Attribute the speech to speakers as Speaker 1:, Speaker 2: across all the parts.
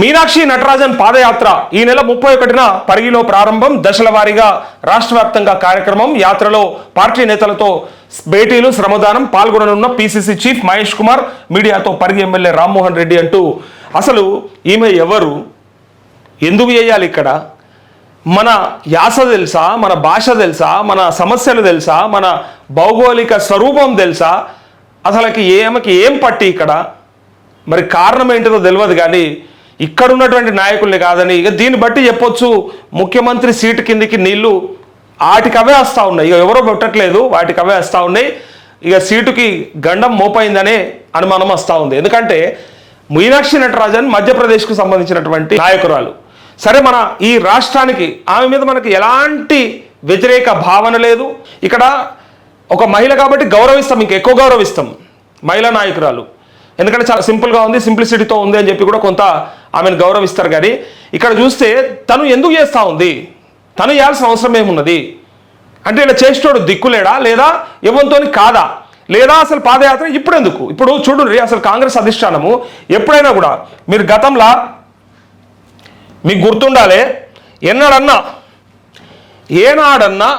Speaker 1: మీనాక్షి నటరాజన్ పాదయాత్ర ఈ నెల ముప్పై ఒకటిన పరిగిలో ప్రారంభం. దశల వారీగా రాష్ట్ర వ్యాప్తంగా కార్యక్రమం. యాత్రలో పార్టీ నేతలతో భేటీలు శ్రమదానం పాల్గొననున్న పిసిసి చీఫ్ మహేష్ కుమార్ మీడియాతో పరిగి ఎమ్మెల్యే రామ్మోహన్ రెడ్డి అంటూ అసలు ఈమె ఎవరు? ఎందుకు చేయాలి ఇక్కడ? మన యాస తెలుసా? మన భాష తెలుసా? మన సమస్యలు తెలుసా? మన భౌగోళిక స్వరూపం తెలుసా? అసలుకి ఏమకి ఏం పట్టి ఇక్కడ? మరి కారణం ఏంటిదో తెలియదు కానీ ఇక్కడ ఉన్నటువంటి నాయకుల్ని కాదని ఇక దీన్ని బట్టి చెప్పొచ్చు. ముఖ్యమంత్రి సీటు కిందికి నీళ్ళు వాటికి అవే వస్తూ ఉన్నాయి. ఇక ఎవరో పెట్టట్లేదు వాటికి అవే వస్తూ ఉన్నాయి. ఇక సీటుకి గండం మోపైందనే అనుమానం వస్తూ ఉంది. ఎందుకంటే మీనాక్షి నటరాజన్ మధ్యప్రదేశ్కు సంబంధించినటువంటి నాయకురాలు. సరే మన ఈ రాష్ట్రానికి ఆమె మీద మనకి ఎలాంటి వ్యతిరేక భావన లేదు. ఇక్కడ ఒక మహిళ కాబట్టి గౌరవిస్తాం ఇంకెక్కువ గౌరవిస్తాం మహిళా నాయకురాలు. ఎందుకంటే చాలా సింపుల్గా ఉంది సింప్లిసిటీతో ఉంది అని చెప్పి కూడా కొంత ఆమెను గౌరవిస్తారు. కానీ ఇక్కడ చూస్తే తను ఎందుకు చేస్తూ ఉంది? తను చేయాల్సిన అవసరం ఏమున్నది? అంటే ఇలా చేసేటోడు దిక్కులేడా లేదా ఎవరితోని కాదా? లేదా అసలు పాదయాత్ర ఇప్పుడు ఎందుకు ఇప్పుడు చూడండి అసలు కాంగ్రెస్ అధిష్టానము ఎప్పుడైనా కూడా మీరు గతంలో మీకు గుర్తుండాలి ఎన్నడన్నా ఏనాడన్నా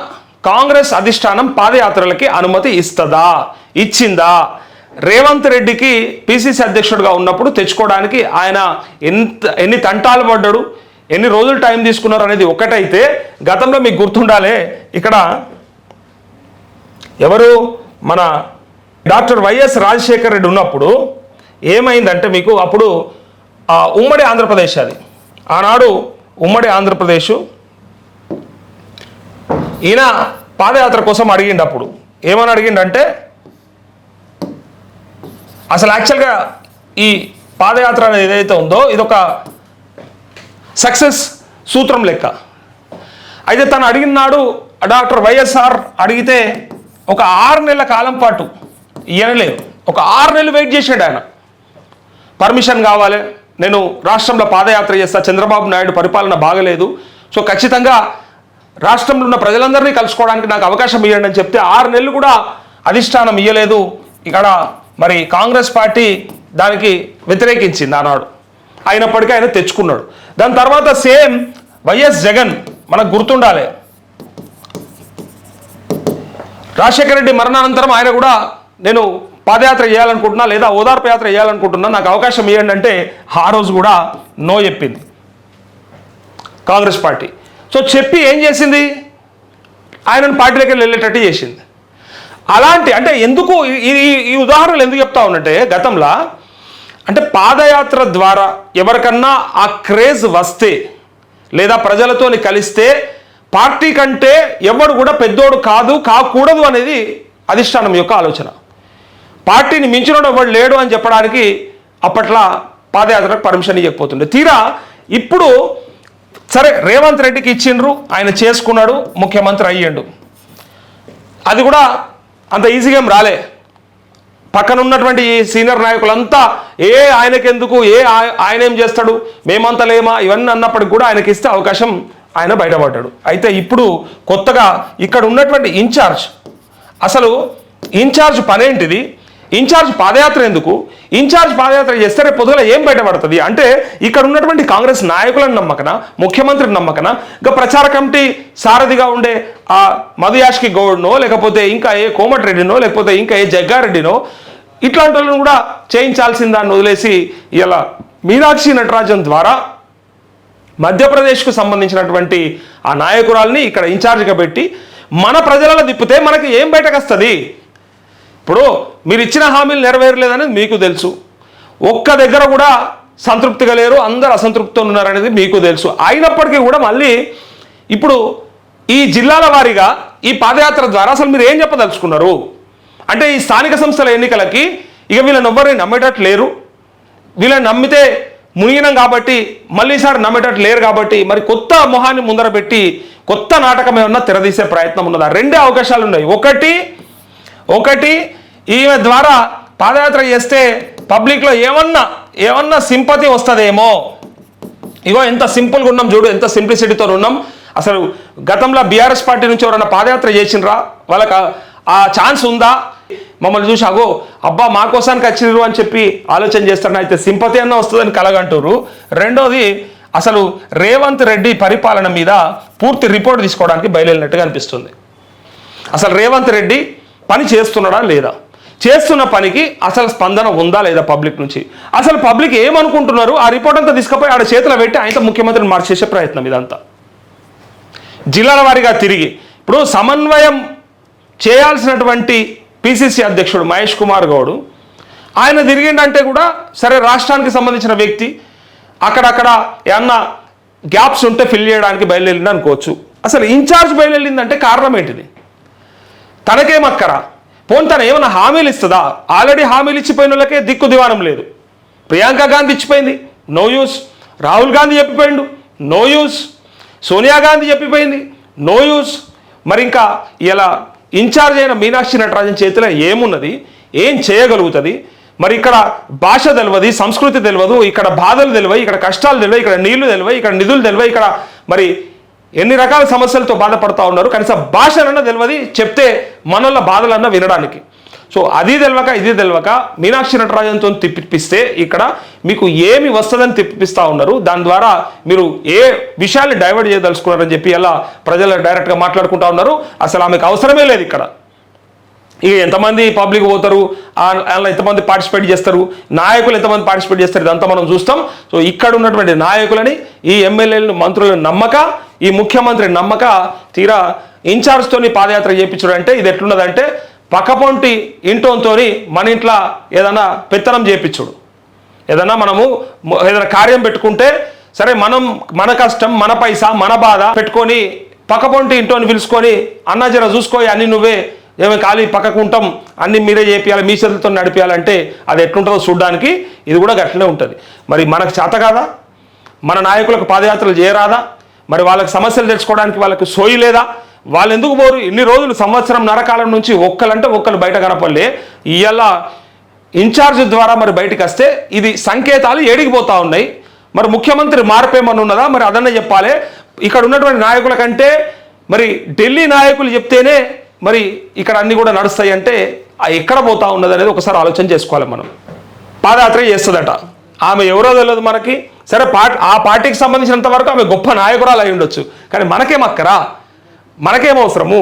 Speaker 1: కాంగ్రెస్ అధిష్టానం పాదయాత్రలకి అనుమతి ఇస్తుందా? ఇచ్చిందా? రేవంత్ రెడ్డికి పిసిసి అధ్యక్షుడిగా ఉన్నప్పుడు తెచ్చుకోవడానికి ఆయన ఎంత ఎన్ని తంటాలు పడ్డాడు ఎన్ని రోజులు టైం తీసుకున్నారు అనేది ఒకటైతే గతంలో మీకు గుర్తుండాలి. ఇక్కడ ఎవరు? మన డాక్టర్ వైఎస్ రాజశేఖర్ రెడ్డి ఉన్నప్పుడు ఏమైందంటే మీకు అప్పుడు ఉమ్మడి ఆంధ్రప్రదేశ్ అది. ఆనాడు ఉమ్మడి ఆంధ్రప్రదేశ్ ఈయన పాదయాత్ర కోసం అడిగిండు అప్పుడు. ఏమని అడిగిండంటే అసలు యాక్చువల్గా ఈ పాదయాత్ర అనేది ఏదైతే ఉందో ఇదొక సక్సెస్ సూత్రం లెక్క. అయితే తను అడిగిన నాడు డాక్టర్ వైఎస్ఆర్ అడిగితే ఒక ఆరు నెలల కాలం పాటు ఇయ్యనలేదు. ఒక ఆరు నెలలు వెయిట్ చేసాడు ఆయన. పర్మిషన్ కావాలి నేను రాష్ట్రంలో పాదయాత్ర చేస్తా చంద్రబాబు నాయుడు పరిపాలన బాగలేదు. సో ఖచ్చితంగా రాష్ట్రంలో ఉన్న ప్రజలందరినీ కలుసుకోవడానికి నాకు అవకాశం ఇవ్వండి అని చెప్తే ఆరు నెలలు కూడా అధిష్టానం ఇయ్యలేదు. ఇక్కడ మరి కాంగ్రెస్ పార్టీ దానికి వ్యతిరేకించింది ఆనాడు. అయినప్పటికీ ఆయన తెచ్చుకున్నాడు. దాని తర్వాత సేమ్ వైఎస్ జగన్ మనకు గుర్తుండాలి. రాజశేఖర రెడ్డి మరణానంతరం ఆయన కూడా నేను పాదయాత్ర చేయాలనుకుంటున్నా లేదా ఓదార్పు యాత్ర చేయాలనుకుంటున్నా నాకు అవకాశం ఇవ్వండి అంటే ఆ రోజు కూడా నో చెప్పింది. కాంగ్రెస్ పార్టీ. సో చెప్పి ఏం చేసింది? ఆయనను పార్టీలోకి వెళ్ళేటట్టు చేసింది. అలాంటి అంటే ఎందుకు ఈ- ఈ ఉదాహరణలు ఎందుకు చెప్తా ఉన్నట్టే గతంలో అంటే పాదయాత్ర ద్వారా ఎవరికన్నా ఆ క్రేజ్ వస్తే లేదా ప్రజలతోని కలిస్తే పార్టీ కంటే ఎవడు కూడా పెద్దోడు కాదు కాకూడదు అనేది అధిష్టానం యొక్క ఆలోచన. పార్టీని మించినోడు ఎవడు లేడు అని చెప్పడానికి అప్పట్లో పాదయాత్రకు పర్మిషన్ ఇవ్వకపోతుండే తీరా ఇప్పుడు సరే రేవంత్ రెడ్డికి ఇచ్చిండ్రు ఆయన చేసుకున్నాడు ముఖ్యమంత్రి అయ్యిండు. అది కూడా అంత ఈజీగా ఏం రాలే. పక్కన ఉన్నటువంటి ఈ సీనియర్ నాయకులంతా ఏ ఆయనకెందుకు ఏ ఆయన ఏం చేస్తాడు మేమంతా లేమా ఇవన్నీ అన్నప్పటికి కూడా ఆయనకి ఇస్తే అవకాశం ఆయన బయటపడ్డాడు. అయితే ఇప్పుడు కొత్తగా ఇక్కడ ఉన్నటువంటి ఇన్ఛార్జ్ అసలు ఇన్ఛార్జ్ పనేంటిది? ఇన్ఛార్జ్ పాదయాత్ర ఎందుకు? ఇన్ఛార్జ్ పాదయాత్ర చేస్తే రేపు పొద్దుగల ఏం బయటపడుతుంది? అంటే ఇక్కడ ఉన్నటువంటి కాంగ్రెస్ నాయకులను నమ్మకన? ముఖ్యమంత్రిని నమ్మకన? ఇంకా ప్రచార కమిటీ సారథిగా ఉండే ఆ మధుయాష్కి గౌడ్నో లేకపోతే ఇంకా ఏ కోమటిరెడ్డినో లేకపోతే ఇంకా ఏ జగ్గారెడ్డినో ఇట్లాంటి వాళ్ళని కూడా చేయించాల్సిన దాన్ని వదిలేసి ఇలా మీనాక్షి నటరాజన్ ద్వారా మధ్యప్రదేశ్కు సంబంధించినటువంటి ఆ నాయకురాల్ని ఇక్కడ ఇన్ఛార్జ్గా పెట్టి మన ప్రజలలో తిప్పితే మనకి ఏం బయటకు వస్తుంది? ఇప్పుడు మీరు ఇచ్చిన హామీలు నెరవేరలేదనేది మీకు తెలుసు. ఒక్క దగ్గర కూడా సంతృప్తిగా లేరు అందరు అసంతృప్తితో ఉన్నారనేది మీకు తెలుసు. అయినప్పటికీ కూడా మళ్ళీ ఇప్పుడు ఈ జిల్లాల వారీగా ఈ పాదయాత్ర ద్వారా అసలు మీరు ఏం చెప్పదలుచుకున్నారు? అంటే ఈ స్థానిక సంస్థల ఎన్నికలకి ఇక వీళ్ళని ఎవ్వరిని నమ్మేటట్టు లేరు. వీళ్ళని నమ్మితే మునిగినాం కాబట్టి మళ్ళీ ఈసారి నమ్మేటట్టు లేరు కాబట్టి మరి కొత్త మొహాన్ని ముందర పెట్టి కొత్త నాటకం ఏమన్నా తెరదీసే ప్రయత్నం ఉన్నదా? రెండే అవకాశాలు ఉన్నాయి. ఒకటి ఒకటి ఈమె ద్వారా పాదయాత్ర చేస్తే పబ్లిక్లో ఏమన్నా ఏమన్నా సింపతి వస్తుందేమో. ఇగో ఎంత సింపుల్గా ఉన్నాం చూడు ఎంత సింప్లిసిటీతో ఉన్నాం. అసలు గతంలో బీఆర్ఎస్ పార్టీ నుంచి ఎవరైనా పాదయాత్ర చేసినరా వాళ్ళకి ఆ- ఆ ఛాన్స్ ఉందా? మమ్మల్ని చూసి అగో అబ్బా మా కోసానికి వచ్చిర్రు అని చెప్పి ఆలోచన చేస్తారని అయితే సింపతి అన్న వస్తుందని కలగంటారు రెండోది అసలు రేవంత్ రెడ్డి పరిపాలన మీద పూర్తి రిపోర్ట్ తీసుకోవడానికి బయలుదేరినట్టుగా అనిపిస్తుంది. అసలు రేవంత్ రెడ్డి పని చేస్తున్నాడా లేదా? చేస్తున్న పనికి అసలు స్పందన ఉందా లేదా పబ్లిక్ నుంచి? అసలు పబ్లిక్ ఏమనుకుంటున్నారు? ఆ రిపోర్ట్ అంతా తీసుకుపోయి ఆడ చేతిలో పెట్టి ఆయనతో ముఖ్యమంత్రిని మార్చేసే ప్రయత్నం ఇదంతా. జిల్లాల వారీగా తిరిగి ఇప్పుడు సమన్వయం చేయాల్సినటువంటి పిసిసి అధ్యక్షుడు మహేష్ కుమార్ గౌడ్ ఆయన తిరిగిండంటే కూడా సరే రాష్ట్రానికి సంబంధించిన వ్యక్తి అక్కడక్కడ ఏమన్నా గ్యాప్స్ ఉంటే ఫిల్ చేయడానికి బయలుదేరింది అనుకోవచ్చు. అసలు ఇన్ఛార్జ్ బయలుదేరిందంటే కారణం ఏంటిది? తనకేమక్కరా పోనీ తను ఏమైనా హామీలు ఇస్తుందా? ఆల్రెడీ హామీలు ఇచ్చిపోయిన వాళ్ళకే దిక్కు దివానం లేదు. Priyanka Gandhi ఇచ్చిపోయింది. No use. Rahul Gandhi చెప్పిపోయిండు. No use. Sonia Gandhi చెప్పిపోయింది. No use. మరి ఇంకా ఇలా ఇన్ఛార్జ్ అయిన మీనాక్షి నటరాజన్ చేతిలో ఏమున్నది? ఏం చేయగలుగుతుంది? మరి ఇక్కడ భాష తెలియదు సంస్కృతి తెలియదు ఇక్కడ బాధలు తెలివై ఇక్కడ కష్టాలు తెలివై ఇక్కడ నీళ్ళు తెలివై ఇక్కడ నిధులు తెలివై ఇక్కడ మరి ఎన్ని రకాల సమస్యలతో బాధపడుతూ ఉన్నారు? కనీసం భాషనన్నా తెలియదు చెప్తే మనోళ్ళ బాధలన్నా వినడానికి. సో అది తెలియక ఇది తెలియక మీనాక్షి నటరాజన్తో తిప్పిపిస్తే ఇక్కడ మీకు ఏమి వస్తుందని తిప్పిపిస్తా ఉన్నారు. దాని ద్వారా మీరు ఏ విషయాన్ని డైవర్ట్ చేయదలుచుకున్నారని చెప్పి అలా ప్రజలు డైరెక్ట్గా మాట్లాడుకుంటా ఉన్నారు. అసలు ఆమెకు అవసరమే లేదు ఇక్కడ. ఇక ఎంతమంది పబ్లిక్ పోతారు? అందులో ఎంతమంది పార్టిసిపేట్ చేస్తారు? నాయకులు ఎంతమంది పార్టిసిపేట్ చేస్తారు? ఇదంతా మనం చూస్తాం. సో ఇక్కడ ఉన్నటువంటి నాయకులని ఈ ఎమ్మెల్యేలను మంత్రులను నమ్మక ఈ ముఖ్యమంత్రి నమ్మక తీరా ఇన్ఛార్జ్తోని పాదయాత్ర చేయించడం అంటే ఇది ఎట్లున్నదంటే పక్కపొంటి ఇంటోంతో మన ఇంట్లో ఏదైనా పెత్తనం చేయించుడు. ఏదైనా మనము ఏదైనా కార్యం పెట్టుకుంటే సరే మనం మన కష్టం మన పైసా మన బాధ పెట్టుకొని పక్కపొంటి ఇంటోని పిలుచుకొని అన్న జర చూసుకోయి అన్ని నువ్వే ఏమి ఖాళీ పక్కకు ఉంటాం అన్ని మీరే చేపియాలి మీ చేతులతో నడిపించాలంటే అది ఎట్లుంటుందో చూడడానికి ఇది కూడా గట్లనే ఉంటుంది. మరి మనకు చేత కాదా? మన నాయకులకు పాదయాత్రలు చేయరాదా? మరి వాళ్ళకి సమస్యలు తెచ్చుకోవడానికి వాళ్ళకి సోయి లేదా? వాళ్ళు ఎందుకు పోరు? ఇన్ని రోజులు సంవత్సరం నరకాలం నుంచి ఒక్కలంటే ఒక్కరు బయట కనపడలే. ఇవాళ ఇన్ఛార్జ్ ద్వారా మరి బయటకు వస్తే ఇది సంకేతాలు ఏడిగిపోతూ ఉన్నాయి. మరి ముఖ్యమంత్రి మార్పేమని ఉన్నదా? మరి అదన్న చెప్పాలి. ఇక్కడ ఉన్నటువంటి నాయకుల కంటే మరి ఢిల్లీ నాయకులు చెప్తేనే మరి ఇక్కడ అన్నీ కూడా నడుస్తాయి అంటే ఆ ఎక్కడ పోతా ఉన్నది అనేది ఒకసారి ఆలోచన చేసుకోవాలి మనం. పాదయాత్ర చేస్తుందట. ఆమె ఎవరో తెలియదు మనకి. సరే పార్ట్ ఆ పార్టీకి సంబంధించినంత వరకు ఆమె గొప్ప నాయకురాలు అయి ఉండొచ్చు. కానీ మనకేం అక్కరా? మనకేం అవసరము?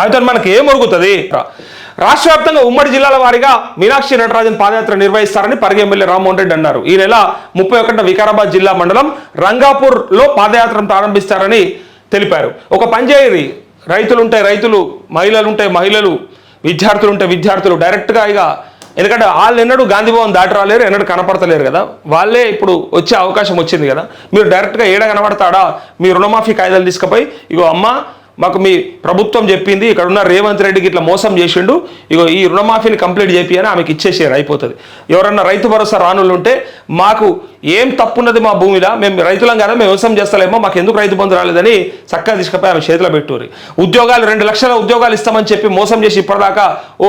Speaker 1: ఆమెతో మనకి ఏం ఒరుగుతుంది? రాష్ట్ర వ్యాప్తంగా ఉమ్మడి జిల్లాల వారీగా మీనాక్షి నటరాజన్ పాదయాత్ర నిర్వహిస్తారని పరిగి ఎమ్మెల్యే రామ్మోహన్ రెడ్డి అన్నారు. ఈ నెల ముప్పై ఒకటిన వికారాబాద్ జిల్లా మండలం రంగాపూర్లో పాదయాత్రను ప్రారంభిస్తారని తెలిపారు. ఒక పంచాయతీ రైతులు ఉంటే రైతులు మహిళలు ఉంటే మహిళలు విద్యార్థులు. ఉంటే విద్యార్థులు డైరెక్ట్గా ఇక ఎందుకంటే వాళ్ళు ఎన్నడూ గాంధీ భవన్ దాటి రాలేరు ఎన్నడూ కనపడతలేరు కదా. వాళ్ళే ఇప్పుడు వచ్చే అవకాశం వచ్చింది కదా. మీరు డైరెక్ట్గా ఏడ కనబడతాడా? మీ రుణమాఫీ కాయిదాలు తీసుకుపోయి ఇగో అమ్మ మాకు మీ ప్రభుత్వం చెప్పింది ఇక్కడ ఉన్న రేవంత్ రెడ్డికి ఇట్లా మోసం చేసిండు ఇగో ఈ రుణమాఫీని కంప్లీట్ చేపి అని ఆమెకి ఇచ్చేసారు అయిపోతుంది. ఎవరన్నా రైతు భరోసా రానులు ఉంటే మాకు ఏం తప్పున్నది మా భూమిలో? మేము రైతులం కానీ మేము వ్యవసాయం చేస్తలేమో మాకు ఎందుకు రైతు బంధు రాలేదని చక్కగా తీసుకుపోయి ఆమె చేతిలో పెట్టుకోరు ఉద్యోగాలు రెండు లక్షల ఉద్యోగాలు ఇస్తామని చెప్పి మోసం చేసి ఇప్పటిదాకా ఓ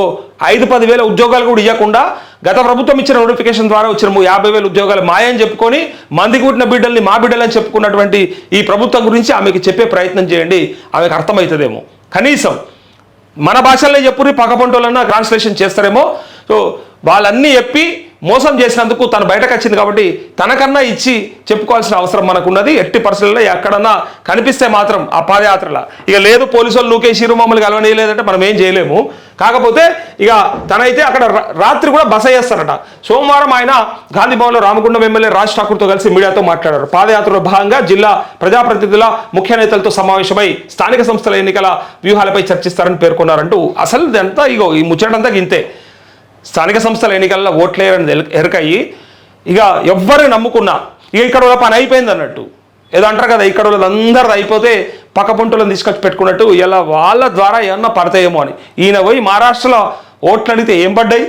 Speaker 1: ఐదు పది వేల ఉద్యోగాలు కూడా ఇవ్వకుండా గత ప్రభుత్వం ఇచ్చిన నోటిఫికేషన్ ద్వారా వచ్చిన యాభై వేల ఉద్యోగాలు మాయని చెప్పుకొని మంది కూటిన బిడ్డల్ని మా బిడ్డలని చెప్పుకున్నటువంటి ఈ ప్రభుత్వం గురించి ఆమెకి చెప్పే ప్రయత్నం చేయండి. ఆమెకు అర్థమవుతుందేమో. కనీసం మన భాషల్లో చెప్పుర్రి పక్కపంటోళ్ళన్నా ట్రాన్స్లేషన్ చేస్తారేమో. సో వాళ్ళన్నీ చెప్పి మోసం చేసినందుకు తను బయటకు వచ్చింది కాబట్టి తనకన్నా ఇచ్చి చెప్పుకోవాల్సిన అవసరం మనకున్నది. ఎట్టి పరిస్థితుల్లో ఎక్కడన్నా కనిపిస్తే మాత్రం ఆ పాదయాత్రల. ఇక లేదు పోలీసు వాళ్ళు మమ్మల్ని కలవనీయలేదంటే మనం ఏం చేయలేము. కాకపోతే ఇక తనైతే అక్కడ రాత్రి కూడా బస చేస్తారట. సోమవారం ఆయన గాంధీ భవన్లో రామగుండం ఎమ్మెల్యే రాజ్ ఠాకూర్తో కలిసి మీడియాతో మాట్లాడారు. పాదయాత్రలో భాగంగా జిల్లా ప్రజాప్రతినిధుల ముఖ్య నేతలతో సమావేశమై స్థానిక సంస్థల ఎన్నికల వ్యూహాలపై చర్చిస్తారని పేర్కొన్నారంటూ. అసలు ఇదంతా ఇగో ఈ ముచ్చటంతా ఇంతే. స్థానిక సంస్థల ఎన్నికల్లో ఓట్లేరని ఎరకయ్యి ఇక ఎవ్వరు నమ్ముకున్నా ఇక ఇక్కడ వాళ్ళ పని అయిపోయింది అన్నట్టు. ఏదో అంటారు కదా ఇక్కడ వాళ్ళందరిది అయిపోతే పక్క పుంటులను తీసుకొచ్చి పెట్టుకున్నట్టు ఇలా వాళ్ళ ద్వారా ఏమన్నా పడతాయేమో అని. ఈయన పోయి మహారాష్ట్రలో ఓట్లు అడిగితే ఏం పడ్డాయి?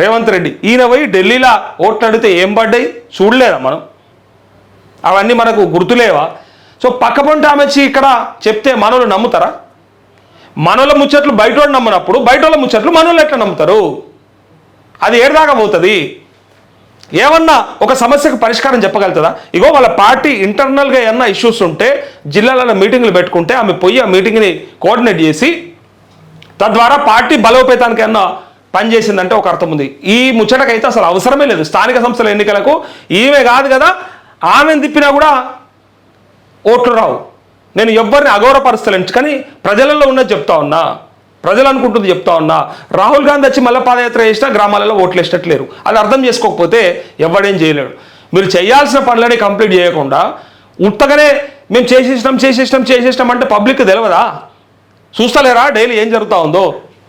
Speaker 1: రేవంత్ రెడ్డి. ఈయన పోయి ఢిల్లీలో ఓట్లు అడిగితే ఏం పడ్డాయి? చూడలేదా మనం? అవన్నీ మనకు గుర్తులేవా? సో పక్క పొంట ఆమె ఇక్కడ చెప్తే మనోళ్ళు నమ్ముతారా? మనోళ్ళ ముచ్చట్లు బయట వాళ్ళు నమ్మనప్పుడు బయట వాళ్ళ ముచ్చట్లు మనోళ్ళు ఎట్లా నమ్ముతారు? అది ఏడుదాకా పోతుంది. ఏమన్నా ఒక సమస్యకు పరిష్కారం చెప్పగలుగుతుందా? ఇగో వాళ్ళ పార్టీ ఇంటర్నల్గా ఏమన్నా ఇష్యూస్ ఉంటే జిల్లాలలో మీటింగ్లు పెట్టుకుంటే ఆమె పోయి ఆ మీటింగ్ని కోఆర్డినేట్ చేసి తద్వారా పార్టీ బలోపేతానికి ఏమన్నా పనిచేసిందంటే ఒక అర్థం ఉంది. ఈ ముచ్చటకైతే అసలు అవసరమే లేదు. స్థానిక సంస్థల ఎన్నికలకు ఈమె కాదు కదా ఆమెను తిప్పినా కూడా ఓట్లు రావు. నేను ఎవ్వరిని అగౌరవపరుస్తలేను. కానీ ప్రజలలో ఉన్నది చెప్తా ఉన్నా. ప్రజలు అనుకుంటుంది చెప్తా ఉన్నా రాహుల్ గాంధీ వచ్చి మళ్ళీ పాదయాత్ర చేసినా గ్రామాలలో ఓట్లు వేసినట్లేరు అది అర్థం చేసుకోకపోతే ఎవడేం చేయలేడు. మీరు చేయాల్సిన పనులని కంప్లీట్ చేయకుండా ఉత్తగానే మేము చేసేసినాం చేసేసినాం చేసేసినాం అంటే పబ్లిక్ తెలియదా చూస్తలేరా? డైలీ ఏం జరుగుతూ ఉందో?